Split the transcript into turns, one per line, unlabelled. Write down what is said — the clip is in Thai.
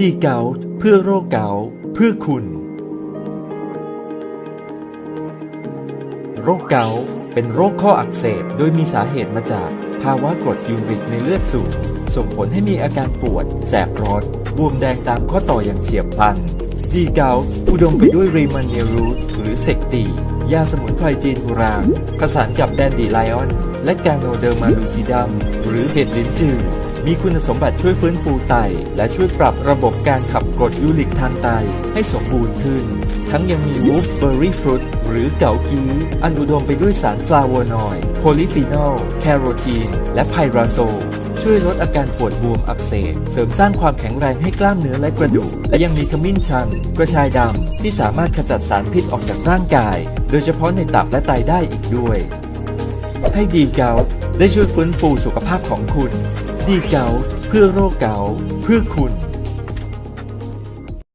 ดีเกาเพื่อโรคเกาเพื่อคุณ โรคเกาเป็นโรคข้ออักเสบโดยมีสาเหตุมาจากภาวะกรดยูริกในเลือดสูง ส่งผลให้มีอาการปวด แสบร้อนบวมแดงตามข้อต่ออย่างเฉียบพลัน ดีเกาอุดมไปด้วยรีมันเนรูทหรือเซกตี ยาสมุนไพรจีนโบราณผสานกับแดนดีไลออน และกาโนเดอร์มาลูซิดัมหรือเห็ดลิ้นจือ มีคุณสมบัติช่วยฟื้นฟูไต และช่วยปรับระบบการขับกรดยูริกทางไตให้สมบูรณ์ขึ้น ทั้งยังมีวูฟเบอร์รี่ฟรุตหรือเกากีอันอุดมไปด้วยสารฟลาโวนอยด์โพลิฟีนอล แคโรทีน และไพราโซช่วยลดอาการปวดบวมอักเสบ เสริมสร้างความแข็งแรงให้กล้ามเนื้อและกระดูก และยังมีขมิ้นชัน กระชายดำ ที่สามารถขจัดสารพิษออกจากร่างกาย โดยเฉพาะในตับและไตได้อีกด้วย ให้ดีเกา ได้ช่วยฟื้นฟูสุขภาพของคุณ ดีเกาเพื่อโรคเกาเพื่อคุณ